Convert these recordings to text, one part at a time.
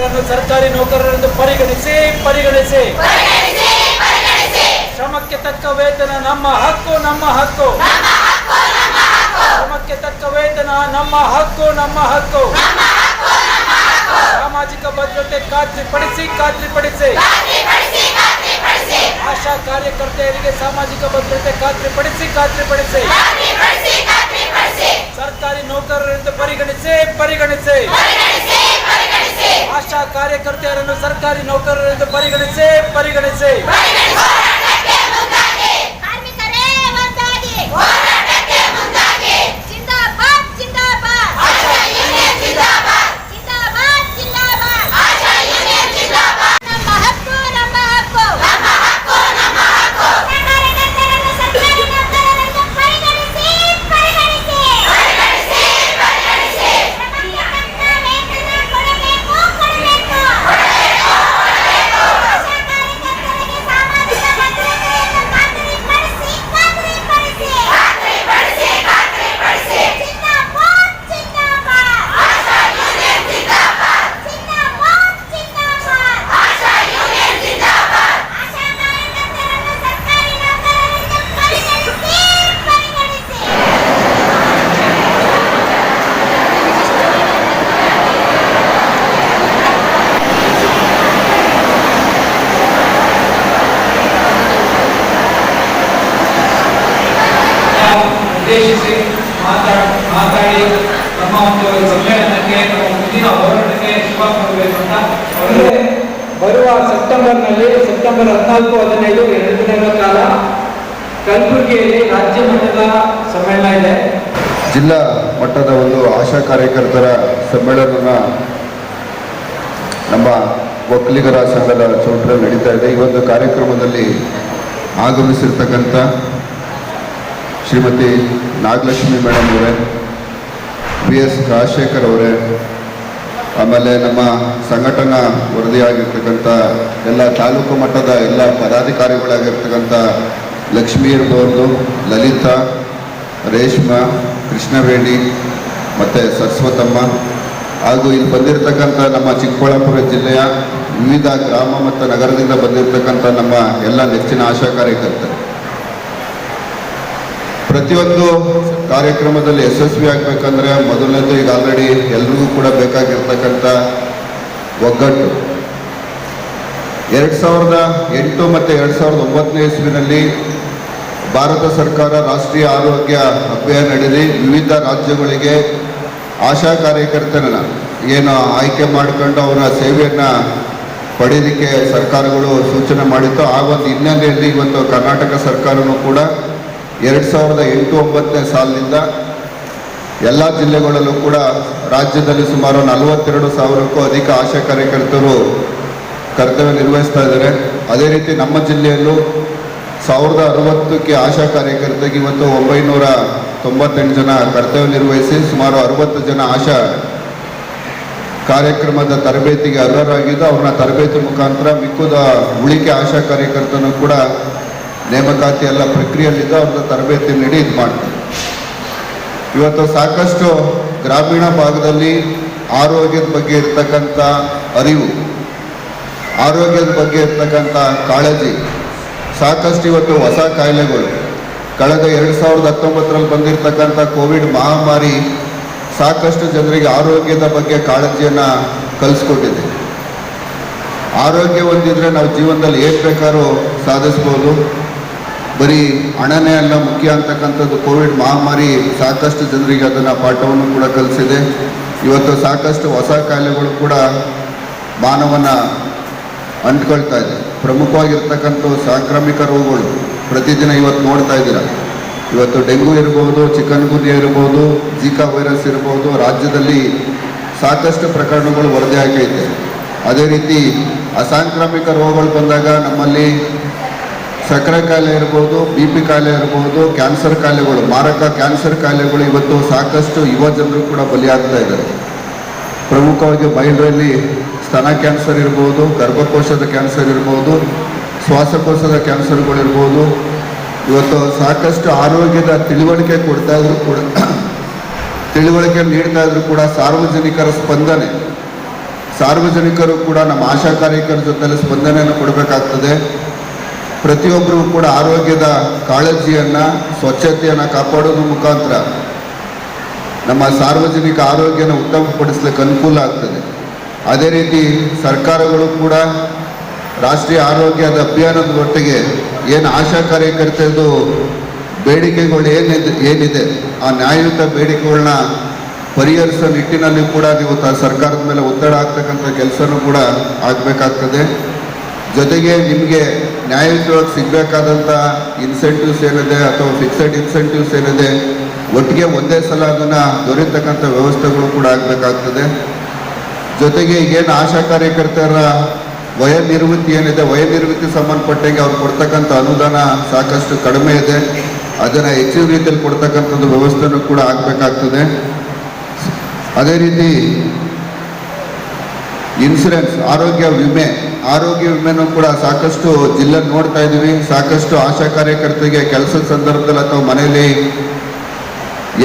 ಇವರನ್ನು ಸರ್ಕಾರಿ ನೌಕರರೆಂದು ಪರಿಗಣಿಸಿ ಪರಿಗಣಿಸಿ. ಶ್ರಮಕ್ಕೆ ತಕ್ಕ ವೇತನ ನಮ್ಮ ಹಕ್ಕು ನಮ್ಮ ಹಕ್ಕು. ಶ್ರಮಕ್ಕೆ ತಕ್ಕ ವೇತನ ನಮ್ಮ ಹಕ್ಕು ನಮ್ಮ ಹಕ್ಕು. ಸಾಮಾಜಿಕ ಭದ್ರತೆ ಖಾತ್ರಿಪಡಿಸಿ ಖಾತ್ರಿಪಡಿಸಿ. ಆಶಾ ಕಾರ್ಯಕರ್ತೆಯರಿಗೆ ಸಾಮಾಜಿಕ ಭದ್ರತೆ ಖಾತ್ರಿಪಡಿಸಿ. ಖಾತ್ರಿಪಡಿಸಿ ಸರ್ಕಾರಿ ನೌಕರರೆಂದು ಪರಿಗಣಿಸಿ ಪರಿಗಣಿಸಿ ಆಶಾ ಕಾರ್ಯಕರ್ತೆಯರನ್ನು ಸರ್ಕಾರಿ ನೌಕರರೆಂದು ಪರಿಗಣಿಸಿ ಪರಿಗಣಿಸಿ ಕಾರ್ಮಿಕರೇ ಒಂದಾಗಿ ಹೋರಾಟಕ್ಕೆ ಮುಂದಾಗಿ ಜಿಂದಾಬಾದ್ ಜಿಂದಾಬಾದ್ ಆಶಾ ಯೂನಿಯನ್ ಜಿಂದಾಬಾದ್ ಜಿಂದಾಬಾದ್ ಜಿಂದಾಬಾದ್ ಆಶಾ ಯೂನಿಯನ್ ಜಿಂದಾಬಾದ್ ನಮ್ಮ ಹಕ್ಕು ನಮ್ಮ ಹಕ್ಕು ನಮ್ಮ ಹಕ್ಕು ನಮ್ಮ ಹಕ್ಕು ಕಾರ್ಯಕರ್ತರನ್ನು ಸರ್ಕಾರಿ ನೌಕರರನ್ನು ಪರಿಗಣಿಸಿ ಪರಿಗಣಿಸಿ ಪರಿಗಣಿಸಿ ಪರಿಗಣಿಸಿ ಶ್ರಮಕ್ಕೆ ತಕ್ಕ ವೇತನ ಕೊಡಬೇಕು ಕೊಡಬೇಕು ಕೊಡಬೇಕು ಕೊಡಬೇಕು ಆಶಾ ಕಾರ್ಯಕರ್ತರಿಗೆ ಸಾಮಾಜಿಕ ಭದ್ರತೆಯನ್ನು ಖಾತ್ರಿಪಡಿಸಿ ಖಾತ್ರಿಪಡಿಸಿ ಖಾತ್ರಿಪಡಿಸಿ ಖಾತ್ರಿಪಡಿಸಿ ಜಿಂದಾಬಾದ್ ಜಿಂದಾಬಾದ್ ಆಶಾ ಯೂನಿಯನ್ ಜಿಂದಾಬಾದ್ ಜಿಂದಾಬಾದ್ ಜಿಂದಾಬಾದ್ ಆಶಾ ಯೂನಿಯನ್ ಜಿಂದಾಬಾದ್ ಆಶಾ ಕಾರ್ಯಕರ್ತರನ್ನು ಸರ್ಕಾರಿ ನೌಕರರೆಂದು ಪರಿಗಣಿಸಿ ಪರಿಗಣಿಸಿ ಉದ್ದೇಶಿಸಿ ಮಾತಾಡ ಮಾತಾಡಿ ನಮ್ಮ ಒಂದು ಸಮ್ಮೇಳನಕ್ಕೆ ಮುಂದಿನ ಹೋರಾಟಕ್ಕೆ ಶುಭ ಕೊಡಬೇಕು ಅಂತ ಅವರಿಗೆ ಬರುವ ಸೆಪ್ಟೆಂಬರ್ನಲ್ಲಿ, ಸೆಪ್ಟೆಂಬರ್ ಹದಿನಾಲ್ಕು, ಹದಿನೈದು, ಎರಡು ದಿನಗಳ ಕಾಲ ಕಲಬುರಗಿಯಲ್ಲಿ ರಾಜ್ಯ ಮಟ್ಟದ ಸಮ್ಮೇಳನ ಇದೆ. ಜಿಲ್ಲಾ ಮಟ್ಟದ ಒಂದು ಆಶಾ ಕಾರ್ಯಕರ್ತರ ಸಮ್ಮೇಳನ ನಮ್ಮ ಒಕ್ಕಲಿಗರ ಸಂಘದ ಚೌಟ್ರಲ್ಲಿ ನಡೀತಾ ಇದೆ. ಈ ಒಂದು ಕಾರ್ಯಕ್ರಮದಲ್ಲಿ ಆಗಮಿಸಿರ್ತಕ್ಕಂಥ ಶ್ರೀಮತಿ ನಾಗಲಕ್ಷ್ಮಿ ಮೇಡಮ್ ಅವರೇ ಬಿ ಎಸ್ ರಾಜಶೇಖರ್ ಅವರೇ, ಆಮೇಲೆ ನಮ್ಮ ಸಂಘಟನಾ ವರದಿಯಾಗಿರ್ತಕ್ಕಂಥ ಎಲ್ಲ ತಾಲೂಕು ಮಟ್ಟದ ಎಲ್ಲ ಪದಾಧಿಕಾರಿಗಳಾಗಿರ್ತಕ್ಕಂಥ ಲಕ್ಷ್ಮೀ ಇರ್ಬೋದು ಲಲಿತಾ, ರೇಷ್ಮಾ, ಕೃಷ್ಣವೇಣಿ, ಮತ್ತು ಸರಸ್ವತಮ್ಮ. ಹಾಗೂ ಇಲ್ಲಿ ಬಂದಿರತಕ್ಕಂಥ ನಮ್ಮ ಚಿಕ್ಕಬಳ್ಳಾಪುರ ಜಿಲ್ಲೆಯ ವಿವಿಧ ಗ್ರಾಮ ಮತ್ತು ನಗರದಿಂದ ಬಂದಿರತಕ್ಕಂಥ ನಮ್ಮ ಎಲ್ಲ ನೆಚ್ಚಿನ ಆಶಾ ಕಾರ್ಯಕರ್ತರು ಪ್ರತಿಯೊಂದು ಕಾರ್ಯಕ್ರಮದಲ್ಲಿ ಯಶಸ್ವಿ ಆಗಬೇಕಂದ್ರೆ ಮೊದಲನೇದು ಈಗ ಆಲ್ರೆಡಿ ಎಲ್ರಿಗೂ ಕೂಡ ಬೇಕಾಗಿರ್ತಕ್ಕಂಥ ಒಗ್ಗಟ್ಟು. ಎರಡು ಸಾವಿರದ ಎಂಟು ಮತ್ತು ಎರಡು ಸಾವಿರದ ಒಂಬತ್ತನೇ ಇಸ್ವಿನಲ್ಲಿ ಭಾರತ ಸರ್ಕಾರ ರಾಷ್ಟ್ರೀಯ ಆರೋಗ್ಯ ಅಭಿಯಾನ ನಡೆದಿ ವಿವಿಧ ರಾಜ್ಯಗಳಿಗೆ ಆಶಾ ಕಾರ್ಯಕರ್ತರ ಏನು ಆಯ್ಕೆ ಮಾಡಿಕೊಂಡು ಅವರ ಸೇವೆಯನ್ನು ಪಡೆಯಲಿಕ್ಕೆ ಸರ್ಕಾರಗಳು ಸೂಚನೆ ಮಾಡಿತ್ತು. ಆ ಒಂದು ಹಿನ್ನೆಲೆಯಲ್ಲಿ ಇವತ್ತು ಕರ್ನಾಟಕ ಸರ್ಕಾರವೂ ಕೂಡ ಎರಡು ಸಾವಿರದ ಎಂಟು ಒಂಬತ್ತನೇ ಸಾಲಿನಿಂದ ಎಲ್ಲ ಜಿಲ್ಲೆಗಳಲ್ಲೂ ಕೂಡ ರಾಜ್ಯದಲ್ಲಿ ಸುಮಾರು ನಲವತ್ತೆರಡು ಸಾವಿರಕ್ಕೂ ಅಧಿಕ ಆಶಾ ಕಾರ್ಯಕರ್ತರು ಕರ್ತವ್ಯ ನಿರ್ವಹಿಸ್ತಾ ಇದ್ದಾರೆ. ಅದೇ ರೀತಿ ನಮ್ಮ ಜಿಲ್ಲೆಯಲ್ಲೂ ಸಾವಿರದ ಅರವತ್ತಕ್ಕೆ ಆಶಾ ಕಾರ್ಯಕರ್ತರಿಗೆ ಇವತ್ತು ಒಂಬೈನೂರ ತೊಂಬತ್ತೆಂಟು ಜನ ಕರ್ತವ್ಯ ನಿರ್ವಹಿಸಿ ಸುಮಾರು ಅರವತ್ತು ಜನ ಆಶಾ ಕಾರ್ಯಕ್ರಮದ ತರಬೇತಿಗೆ ಅರ್ಹರಾಗಿದ್ದು, ಅವ್ರನ್ನ ತರಬೇತಿ ಮುಖಾಂತರ ಮಿಕ್ಕುದ ಉಳಿಕೆ ಆಶಾ ಕಾರ್ಯಕರ್ತನೂ ಕೂಡ ನೇಮಕಾತಿ ಎಲ್ಲ ಪ್ರಕ್ರಿಯೆಯಲ್ಲಿದ್ದ ಅವ್ರನ್ನ ತರಬೇತಿ ನೀಡಿ ಇದು ಮಾಡ್ತಾರೆ ಇವತ್ತು ಸಾಕಷ್ಟು ಗ್ರಾಮೀಣ ಭಾಗದಲ್ಲಿ ಆರೋಗ್ಯದ ಬಗ್ಗೆ ಇರ್ತಕ್ಕಂಥ ಅರಿವು, ಆರೋಗ್ಯದ ಬಗ್ಗೆ ಇರ್ತಕ್ಕಂಥ ಕಾಳಜಿ, ಸಾಕಷ್ಟು ಇವತ್ತು ಹೊಸ ಕಾಯಿಲೆಗಳು. ಕಳೆದ ಎರಡು ಸಾವಿರದ ಹತ್ತೊಂಬತ್ತರಲ್ಲಿ ಬಂದಿರತಕ್ಕಂಥ ಕೋವಿಡ್ ಮಹಾಮಾರಿ ಸಾಕಷ್ಟು ಜನರಿಗೆ ಆರೋಗ್ಯದ ಬಗ್ಗೆ ಕಾಳಜಿಯನ್ನು ಕಲಿಸ್ಕೊಟ್ಟಿದೆ. ಆರೋಗ್ಯ ಹೊಂದಿದ್ರೆ ನಾವು ಜೀವನದಲ್ಲಿ ಏನು ಬೇಕಾದ್ರೂ ಸಾಧಿಸ್ಬೋದು. ಬರೀ ಹಣನೇ ಅಲ್ಲ ಮುಖ್ಯ ಅಂತಕ್ಕಂಥದ್ದು ಕೋವಿಡ್ ಮಹಾಮಾರಿ, ಸಾಕಷ್ಟು ಜನರಿಗೆ ಅದನ್ನು ಪಾಠವನ್ನು ಕೂಡ ಕಲಿಸಿದೆ. ಇವತ್ತು ಸಾಕಷ್ಟು ಹೊಸ ಕಾಯಿಲೆಗಳು ಕೂಡ ಮಾನವನ ಅಂಟ್ಕೊಳ್ತಾ ಇದೆ. ಪ್ರಮುಖವಾಗಿರ್ತಕ್ಕಂಥ ಸಾಂಕ್ರಾಮಿಕ ರೋಗಗಳು. ಪ್ರತಿದಿನ ಇವತ್ತು ನೋಡ್ತಾ ಇದ್ದೀರಾ? ಇವತ್ತು ಡೆಂಗು ಇರ್ಬೋದು ಚಿಕನ್ ಗುನ್ಯಾ ಇರ್ಬೋದು ಜಿಕಾ ವೈರಸ್ ಇರ್ಬೋದು, ರಾಜ್ಯದಲ್ಲಿ ಸಾಕಷ್ಟು ಪ್ರಕರಣಗಳು ವರದಿ ಆಗೈತೆ ಅದೇ ರೀತಿ ಅಸಾಂಕ್ರಾಮಿಕ ರೋಗಗಳು ಬಂದಾಗ ನಮ್ಮಲ್ಲಿ ಸಕ್ಕರೆ ಕಾಯಿಲೆ ಇರ್ಬೋದು ಬಿ ಪಿ ಕಾಯಿಲೆ ಇರ್ಬೋದು ಕ್ಯಾನ್ಸರ್ ಕಾಯಿಲೆಗಳು ಮಾರಕ ಕ್ಯಾನ್ಸರ್ ಕಾಯಿಲೆಗಳು ಇವತ್ತು ಸಾಕಷ್ಟು ಯುವ ಜನರು ಕೂಡ ಬಲಿಯಾಗ್ತಾ ಇದ್ದಾರೆ. ಪ್ರಮುಖವಾಗಿ ಮಹಿಳೆಯಲ್ಲಿ ಸ್ತನ ಕ್ಯಾನ್ಸರ್ ಇರ್ಬೋದು, ಗರ್ಭಕೋಶದ ಕ್ಯಾನ್ಸರ್ ಇರ್ಬೋದು, ಶ್ವಾಸಕೋಶದ ಕ್ಯಾನ್ಸರ್ಗಳಿರ್ಬೋದು ಇವತ್ತು ಸಾಕಷ್ಟು ಆರೋಗ್ಯದ ತಿಳುವಳಿಕೆ ಕೊಡ್ತಾ ಇದ್ರು ಕೂಡ, ತಿಳುವಳಿಕೆ ನೀಡ್ತಾ ಇದ್ರು ಕೂಡ ಸಾರ್ವಜನಿಕರ ಸ್ಪಂದನೆ. ಸಾರ್ವಜನಿಕರು ಕೂಡ ನಮ್ಮ ಆಶಾ ಕಾರ್ಯಕರ್ತರ ಜೊತೆಲಿ ಸ್ಪಂದನೆಯನ್ನು ಕೊಡಬೇಕಾಗ್ತದೆ. ಪ್ರತಿಯೊಬ್ಬರೂ ಕೂಡ ಆರೋಗ್ಯದ ಕಾಳಜಿಯನ್ನು, ಸ್ವಚ್ಛತೆಯನ್ನು ಕಾಪಾಡೋದ್ರ ಮುಖಾಂತರ ನಮ್ಮ ಸಾರ್ವಜನಿಕ ಆರೋಗ್ಯನ ಉತ್ತಮಪಡಿಸ್ಲಿಕ್ಕೆ ಅನುಕೂಲ ಆಗ್ತದೆ. ಅದೇ ರೀತಿ ಸರ್ಕಾರಗಳು ಕೂಡ ರಾಷ್ಟ್ರೀಯ ಆರೋಗ್ಯದ ಅಭಿಯಾನದ ಒಟ್ಟಿಗೆ ಏನು ಆಶಾ ಕಾರ್ಯಕರ್ತೆಯದು ಬೇಡಿಕೆಗಳು ಏನಿದೆ ಏನಿದೆ, ಆ ನ್ಯಾಯಯುತ ಬೇಡಿಕೆಗಳನ್ನ ಪರಿಹರಿಸೋ ನಿಟ್ಟಿನಲ್ಲಿ ಕೂಡ ನೀವು ಸರ್ಕಾರದ ಮೇಲೆ ಒತ್ತಡ ಆಗ್ತಕ್ಕಂಥ ಕೆಲಸನೂ ಕೂಡ ಆಗಬೇಕಾಗ್ತದೆ. ಜೊತೆಗೆ ನಿಮಗೆ ನ್ಯಾಯಯುತವಾಗಿ ಸಿಗಬೇಕಾದಂಥ ಇನ್ಸೆಂಟಿವ್ಸ್ ಏನಿದೆ ಅಥವಾ ಫಿಕ್ಸೆಡ್ ಇನ್ಸೆಂಟಿವ್ಸ್ ಏನಿದೆ, ಒಟ್ಟಿಗೆ ಒಂದೇ ಸಲ ಅದನ್ನು ದೊರೆಯತಕ್ಕಂಥ ವ್ಯವಸ್ಥೆಗಳು ಕೂಡ ಆಗಬೇಕಾಗ್ತದೆ. ಜೊತೆಗೆ ಈಗೇನು ಆಶಾ ಕಾರ್ಯಕರ್ತರ ವಯೋನಿವೃತ್ತಿ ಏನಿದೆ ವಯೋನಿವೃತ್ತಿ ಸಂಬಂಧಪಟ್ಟಂಗೆ ಅವ್ರು ಕೊಡ್ತಕ್ಕಂಥ ಅನುದಾನ ಸಾಕಷ್ಟು ಕಡಿಮೆ ಇದೆ. ಅದನ್ನು ಹೆಚ್ಚಿನ ರೀತಿಯಲ್ಲಿ ಕೊಡ್ತಕ್ಕಂಥದ್ದು ವ್ಯವಸ್ಥೆನೂ ಕೂಡ ಆಗಬೇಕಾಗ್ತದೆ. ಅದೇ ರೀತಿ ಇನ್ಸುರೆನ್ಸ್ ಆರೋಗ್ಯ ವಿಮೆ ಆರೋಗ್ಯ ವಿಮೆನೂ ಕೂಡ ಸಾಕಷ್ಟು ಜಿಲ್ಲೆ ನೋಡ್ತಾ ಇದ್ದೀವಿ. ಸಾಕಷ್ಟು ಆಶಾ ಕಾರ್ಯಕರ್ತರಿಗೆ ಕೆಲಸದ ಸಂದರ್ಭದಲ್ಲಿ ಅಥವಾ ಮನೆಯಲ್ಲಿ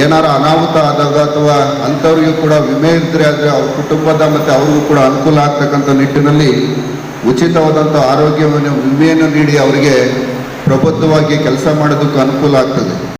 ಏನಾರ ಅನಾಹುತ ಆದಾಗ ಅಥವಾ ಅಂಥವ್ರಿಗೂ ಕೂಡ ವಿಮೆ ಇದ್ದರೆ ಆದರೆ ಅವ್ರ ಕುಟುಂಬದ ಮತ್ತು ಅವ್ರಿಗೂ ಕೂಡ ಅನುಕೂಲ ಆಗ್ತಕ್ಕಂಥ ನಿಟ್ಟಿನಲ್ಲಿ ಉಚಿತವಾದಂಥ ಆರೋಗ್ಯ ವಿಮೆಯನ್ನು ನೀಡಿ ಅವರಿಗೆ ಪ್ರಬುದ್ಧವಾಗಿ ಕೆಲಸ ಮಾಡೋದಕ್ಕೂ ಅನುಕೂಲ ಆಗ್ತದೆ.